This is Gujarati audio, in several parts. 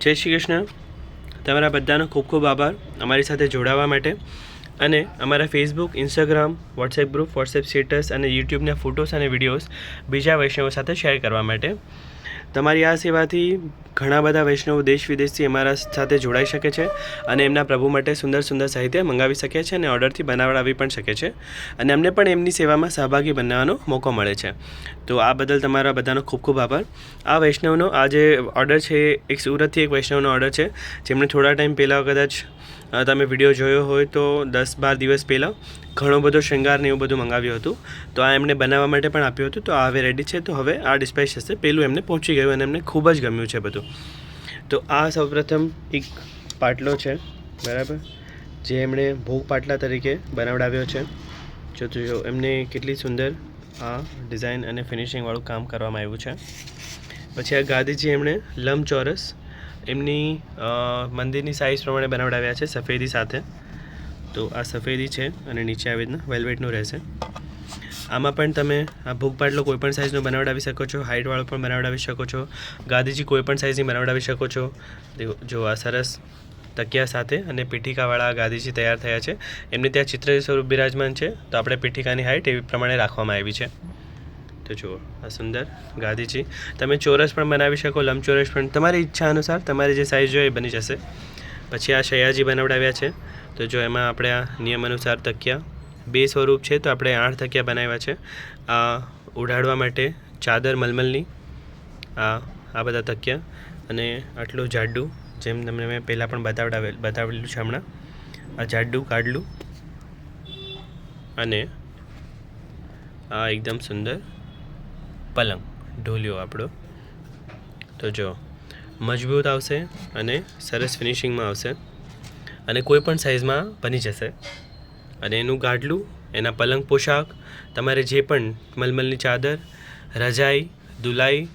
જય શ્રી કૃષ્ણ. તમારા બધાનો ખૂબ ખૂબ આભાર અમારી સાથે જોડાવા માટે. અને અમારા Facebook Instagram WhatsApp group WhatsApp status અને યુટ્યુબના ફોટોસ અને વિડીયોઝ બીજા વૈષ્ણવો સાથે શેર કરવા માટે. તમારી આ સેવાથી ઘણા બધા વૈષ્ણવ દેશ વિદેશથી અમારા સાથે જોડાઈ શકે છે અને એમના પ્રભુ માટે સુંદર સુંદર સાહિત્ય મંગાવી શકે છે અને ઓર્ડરથી બનાવડાવી પણ શકે છે. અને અમને પણ એમની સેવામાં સહભાગી બનવાનો મોકો મળે છે. તો આ બદલ તમારા બધાનો ખૂબ ખૂબ આભાર. આ વૈષ્ણવનો આ જે ઓર્ડર છે, એક સુરતથી એક વૈષ્ણવનો ઓર્ડર છે, જેમણે થોડા ટાઈમ પહેલાં કદાચ તમે વીડિયો જોયો હોય તો દસ બાર દિવસ પહેલાં ઘણો બધો શૃંગાર ને એવું બધું મંગાવ્યું હતું. તો આ એમને બનાવવા માટે પણ આપ્યું હતું. તો આ હવે રેડી છે. તો હવે આ ડિસ્પેચ થશે પહેલું એમને પહોંચી ગયું અને એમને ખૂબ જ ગમ્યું છે બધું. તો આ સૌપ્રથમ એક પાટલો છે. બરાબર? જે એમણે ભોગ પાટલા તરીકે બનાવડાવ્યો છે. જો તો જો એમને કેટલી સુંદર આ ડિઝાઇન અને ફિનિશિંગવાળું કામ કરવામાં આવ્યું છે. પછી આ ગાદીજી એમણે લંબચોરસ એમની મંદિરની સાઇઝ પ્રમાણે બનાવડાવ્યા છે સફેદી સાથે. તો આ સફેદી છે અને નીચે આવી રીતના વેલ્વેટનું રહેશે. આમાં પણ તમે આ ભૂખ પાટલો કોઈપણ સાઇઝનો બનાવડાવી શકો છો હાઇટવાળો પણ બનાવડાવી શકો છો, ગાદીજી કોઈપણ સાઇઝની બનાવડાવી શકો છો. જો આ સરસ તકિયા સાથે અને પીઠિકાવાળા ગાંધીજી તૈયાર થયા છે. એમને ત્યાં ચિત્ર સ્વરૂપ બિરાજમાન છે. તો આપણે પીઠિકાની હાઇટ એવી પ્રમાણે રાખવામાં આવી છે. તો જુઓ, આ સુંદર ગાદીજી તમે ચોરસ પણ બનાવી શકો, લંબચોરસ પણ. તમારી ઈચ્છા અનુસાર તમારી જે સાઇઝ જોઈએ બની જશે. પછી આ શયાજી બનાવડાવ્યા છે. તો જો એમાં આપણે આ નિયમ અનુસાર તકિયા બે સ્વરૂપ છે, તો આપણે આઠ તકિયા બનાવ્યા છે. આ ઉડાડવા માટે ચાદર મલમલની, આ આ બધા તકિયા અને આટલું જાડું, જેમ તમને મેં પહેલાં પણ બતાવડાવેલ, બતાવેલું છે હમણાં. આ જાડું કાઢલું અને આ એકદમ સુંદર પલંગ, ઢોલિયો આપણો. તો જો, મજબૂત આવશે અને સરસ ફિનિશિંગમાં આવશે. અને કોઈ પણ સાઇઝમાં બની જશે. અને એનું ગાડલું, એના પલંગ પોશાક, તમારે જે પણ મલમલની ચાદર, રજાઈ, દુલાઈ,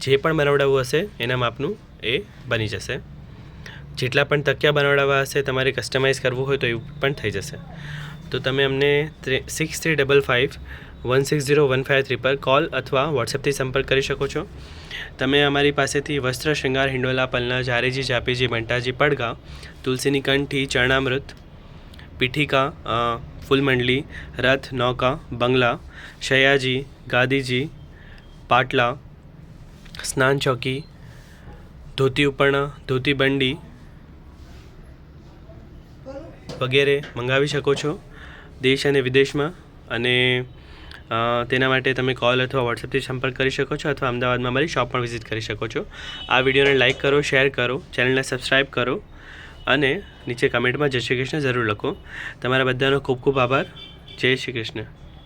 જે પણ બનાવડાવવું હશે, એના માપનું એ બની જશે. જેટલા પણ તકિયા બનાવડાવવા હશે, તમારે કસ્ટમાઇઝ કરવું હોય તો એવું પણ થઈ જશે. તો તમે અમને six three double five one six zero one five three પર કોલ અથવા વોટ્સએપથી સંપર્ક કરી શકો છો. તમે અમારી પાસેથી વસ્ત્ર, શૃંગાર, હિંડોલા, પલના, જારેજી, જાપીજી, બંટાજી, પડઘા, તુલસીની કંઠી, ચરણામૃત, પીઠિકા ફૂલમંડલી, રથ, નૌકા, બંગલા, શયાજી, ગાદીજી, પાટલા, સ્નાન ચોકી, ધોતી ઉપરણા, ધોતી બંડી વગેરે મંગાવી શકો છો. દેશ અને વિદેશમાં અને તેના માટે તમે કોલ અથવા વોટ્સએપથી સંપર્ક કરી શકો છો અથવા અમદાવાદમાં મારી શોપ પણ વિઝિટ કરી શકો છો. આ વિડીયોને લાઇક કરો શેર કરો ચેનલને સબસ્ક્રાઈબ કરો અને નીચે કમેન્ટમાં જય શ્રી કૃષ્ણ જરૂર લખો. તમારા બધાનો ખૂબ ખૂબ આભાર. જય શ્રી કૃષ્ણ.